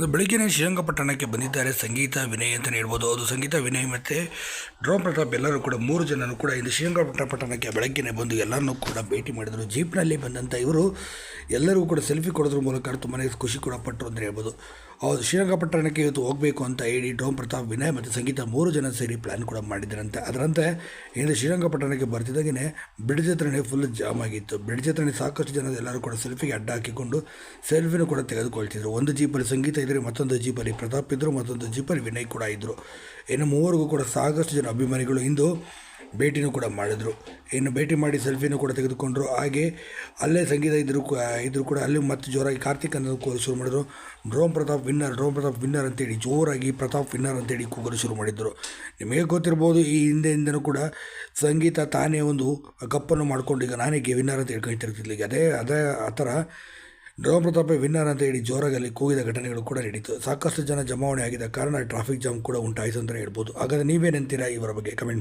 ಬೆಳಿಗ್ಗೆನೇ ಶ್ರೀರಂಗಪಟ್ಟಣಕ್ಕೆ ಬಂದಿದ್ದಾರೆ ಸಂಗೀತ, ವಿನಯ್ ಅಂತಲೇ ಹೇಳ್ಬೋದು. ಅದು ಸಂಗೀತ, ವಿನಯ್ ಮತ್ತು ಡ್ರೋಮ್ ಪ್ರತಾಪ್ ಎಲ್ಲರೂ ಕೂಡ ಮೂರು ಜನರು ಕೂಡ ಇಂದು ಶ್ರೀರಂಗಪಟ್ಟಣ ಪಟ್ಟಣಕ್ಕೆ ಬೆಳಗ್ಗೆನೇ ಬಂದು ಎಲ್ಲರನ್ನೂ ಕೂಡ ಭೇಟಿ ಮಾಡಿದರು. ಜೀಪ್ನಲ್ಲಿ ಬಂದಂಥ ಇವರು ಎಲ್ಲರಿಗೂ ಕೂಡ ಸೆಲ್ಫಿ ಕೊಡೋದ್ರ ಮೂಲಕ ತುಂಬಾ ಖುಷಿ ಕೂಡ ಪಟ್ಟರು ಅಂತ ಹೇಳ್ಬೋದು. ಹೌದು, ಶ್ರೀರಂಗಪಟ್ಟಣಕ್ಕೆ ಇವತ್ತು ಹೋಗಬೇಕು ಅಂತ ಹೇಳಿ ಡೋಮ್ ಪ್ರತಾಪ್ ವಿನಯ್ ಮತ್ತು ಸಂಗೀತ ಮೂರು ಜನ ಸೇರಿ ಪ್ಲ್ಯಾನ್ ಕೂಡ ಮಾಡಿದ್ರಂತೆ. ಅದರಂತೆ ಈಗ ಶ್ರೀರಂಗಪಟ್ಟಣಕ್ಕೆ ಬರ್ತಿದ್ದಾಗೇ ಬ್ರಿಡ್ಜ್ ಹತ್ರನೇ ಫುಲ್ ಜಾಮ್ ಆಗಿತ್ತು. ಬ್ರಿಡ್ಜ್ ಹತ್ರನೇ ಸಾಕಷ್ಟು ಜನ ಎಲ್ಲರೂ ಕೂಡ ಸೆಲ್ಫಿಗೆ ಅಡ್ಡ ಹಾಕಿಕೊಂಡು ಸೆಲ್ಫಿನೂ ಕೂಡ ತೆಗೆದುಕೊಳ್ತಿದ್ರು. ಒಂದು ಜೀಪಲ್ಲಿ ಸಂಗೀತ ಇದ್ದರೆ ಮತ್ತೊಂದು ಜೀಪಲ್ಲಿ ಪ್ರತಾಪ್ ಇದ್ದರು ಮತ್ತೊಂದು ಜೀಪಲ್ಲಿ ವಿನಯ್ ಕೂಡ ಇದ್ದರು ಇನ್ನು ಮೂವರಿಗೂ ಕೂಡ ಸಾಕಷ್ಟು ಜನ ಅಭಿಮಾನಿಗಳು ಇಂದು ಭೇಟಿನೂ ಕೂಡ ಮಾಡಿದರು. ಇನ್ನು ಭೇಟಿ ಮಾಡಿ ಸೆಲ್ಫಿನೂ ಕೂಡ ತೆಗೆದುಕೊಂಡರು. ಹಾಗೆ ಅಲ್ಲೇ ಸಂಗೀತ ಇದ್ದರೂ ಇದ್ದರೂ ಕೂಡ ಅಲ್ಲಿ ಮತ್ತೆ ಜೋರಾಗಿ ಕಾರ್ತಿಕ್ ಅನ್ನೋದು ಶುರು ಮಾಡಿದರು. Drone Prathap winner drone Prathap winner ಅಂತೇಳಿ ಜೋರಾಗಿ ಪ್ರತಾಪ್ ವಿನ್ನರ್ ಅಂತೇಳಿ ಕೂಗಲು ಶುರು ಮಾಡಿದ್ದರು ನಿಮಗೆ ಗೊತ್ತಿರ್ಬೋದು, ಈ ಹಿಂದೆಯಿಂದನೂ ಕೂಡ ಸಂಗೀತ ತಾನೇ ಒಂದು ಕಪ್ಪನ್ನು ಮಾಡ್ಕೊಂಡು ಈಗ ನಾನೇ ಗೆ ವಿನ್ನರ್ ಅಂತ ಹೇಳ್ಕೊಳ್ತಿರ್ತಿಲ್ಲ ಈಗ ಅದೇ ಅದೇ ಆ ಥರ ಡ್ರೋಮ್ ಪ್ರತಾಪ್ ವಿನ್ನರ್ ಅಂತ ಹೇಳಿ ಜೋರಾಗಿ ಅಲ್ಲಿ ಕೂಗಿದ ಘಟನೆಗಳು ಕೂಡ ನಡೀತು. ಸಾಕಷ್ಟು ಜನ ಜಮಾವಣೆ ಆಗಿದ್ದ ಕಾರಣ ಟ್ರಾಫಿಕ್ ಜಾಮ್ ಕೂಡ ಉಂಟಾಯಿತು ಅಂತಲೇ ಹೇಳ್ಬೋದು. ಹಾಗಾದರೆ ನೀವೇನಂತೀರಾ ಇವರ ಬಗ್ಗೆ ಕಮೆಂಟ್